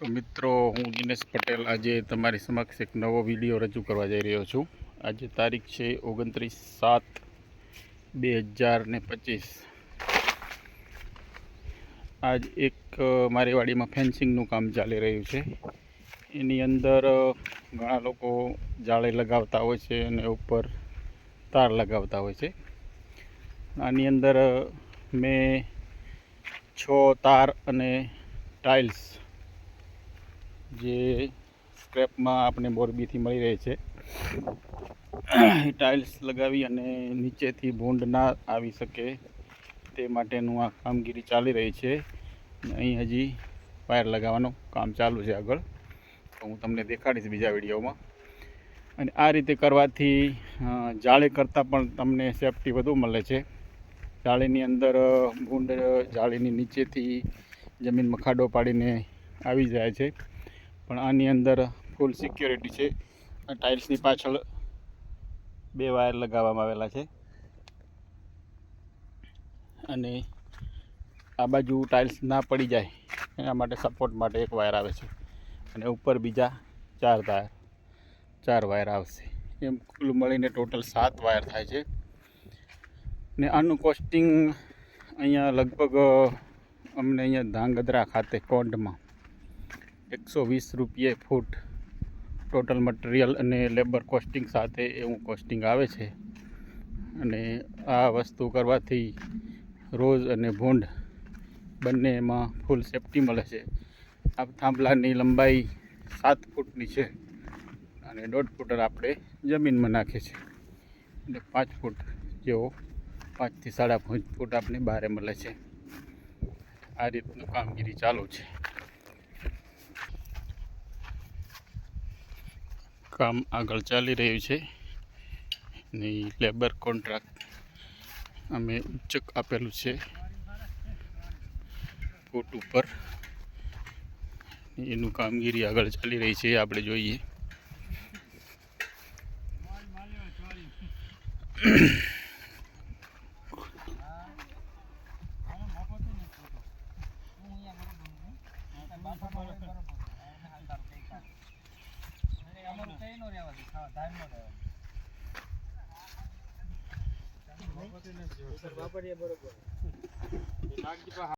તો મિત્રો, હું દિનેશ પટેલ આજે તમારી સમક્ષ એક નવો વીડિયો રજૂ કરવા જઈ રહ્યો છું. આજે તારીખ છે ઓગણત્રીસ સાત બે હજાર ને પચીસ. આજ એક મારી વાડીમાં ફેન્સિંગનું કામ ચાલી રહ્યું છે. એની અંદર ઘણા લોકો જાળે લગાવતા હોય છે અને ઉપર તાર લગાવતા હોય છે. આની અંદર મેં છ તાર અને ટાઇલ્સ જે સ્ક્રેપમાં આપણે મોરબીથી મળી રહે છે. ટાઇલ્સ લગાવી અને નીચેથી ભૂંડ ના આવી શકે તે માટેનું આ કામગીરી ચાલી રહી છે. અહીં હજી વાયર લગાવવાનું કામ ચાલુ છે આગળ. તો હું તમને દેખાડીશ બીજા વિડીયોમાં. અને આ રીતે કરવાથી જાળે કરતાં પણ તમને સેફટી વધુ મળે છે. જાળીની અંદર ભૂંડ જાળીની નીચેથી જમીનમાં ખાડો પાડીને આવી જાય છે. પણ આની અંદર ફૂલ સિક્યોરિટી છે. આ ટાઇલ્સની પાછળ બે વાયર લગાવવામાં આવેલા છે. અને આ બાજુ ટાઇલ્સ ના પડી જાય, એના માટે સપોર્ટ માટે એક વાયર આવે છે. અને ઉપર બીજા ચાર વાયર ચાર વાયર આવશે. એમ કુલ મળીને ટોટલ સાત વાયર થાય છે. ને આનું કોસ્ટિંગ અહીંયા લગભગ અમને અહીંયા ધાંગધ્રા ખાતે કોન્ડમાં એકસો વીસ રૂપિયે ફૂટ ટોટલ મટીરિયલ અને લેબર કોસ્ટિંગ સાથે એવું કોસ્ટિંગ આવે છે. અને આ વસ્તુ કરવાથી રોજ અને ભૂંડ બંનેમાં ફૂલ સેફટી મળે છે. આ થાંભલાની લંબાઈ સાત ફૂટની છે અને દોઢ ફૂટર આપણે જમીનમાં નાખીએ છીએ. એટલે પાંચ ફૂટ જેવો પાંચથી સાડા પાંચ ફૂટ આપણે બહાર મળે છે. આ રીતનું કામગીરી ચાલુ છે. કામ આગળ ચાલી રહ્યું છે. ને લેબર કોન્ટ્રાક્ટ અમે ઉચ્ચક આપેલું છે. ફૂટ ઉપર. એનું કામગીરી આગળ ચાલી રહી છે આપણે જોઈએ. બરોબર.